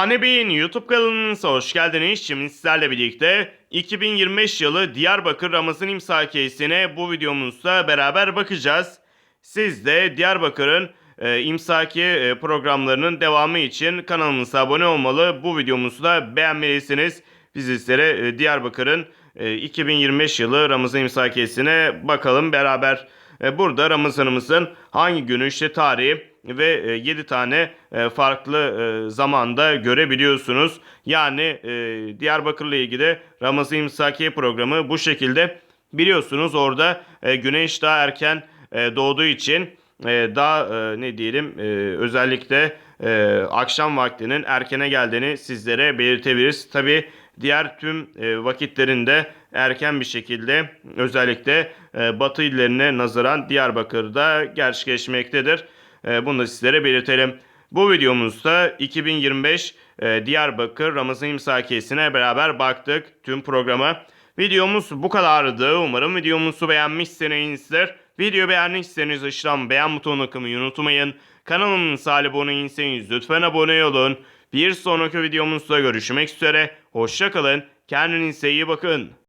Hane YouTube kanalınıza hoş geldiniz. Şimdi sizlerle birlikte 2025 yılı Diyarbakır Ramazan imsakiyesine bu videomuzda beraber bakacağız. Siz de Diyarbakır'ın e, imsaki e, programlarının devamı için kanalımıza abone olmalı. Bu videomuzu da beğenmelisiniz. Biz sizlere e, Diyarbakır'ın e, 2025 yılı Ramazan imsakiyesine bakalım beraber. E, Burada Ramazanımızın hangi günü işte tarihi ve 7 tane e, farklı e, zamanda görebiliyorsunuz. Yani e, Diyarbakır'la ilgili Ramazan İmsakiye programı bu şekilde biliyorsunuz orada e, güneş daha erken e, doğduğu için e, daha e, ne diyelim e, özellikle e, akşam vaktinin erkene geldiğini sizlere belirtebiliriz. Tabi diğer tüm e, vakitlerinde erken bir şekilde özellikle e, batı illerine nazaran Diyarbakır'da gerçekleşmektedir. E, bunu da sizlere belirtelim. Bu videomuzda 2025 e, Diyarbakır Ramazan İmsakiyesine beraber baktık tüm programa. Videomuz bu kadardı. Umarım videomuzu beğenmişsinizdir. Video beğendiyseniz aşağıdan beğen butonuna kılmayı unutmayın. Kanalımıza abone değilseniz lütfen abone olun. Bir sonraki videomuzda görüşmek üzere. Hoşçakalın. Kendinize iyi bakın.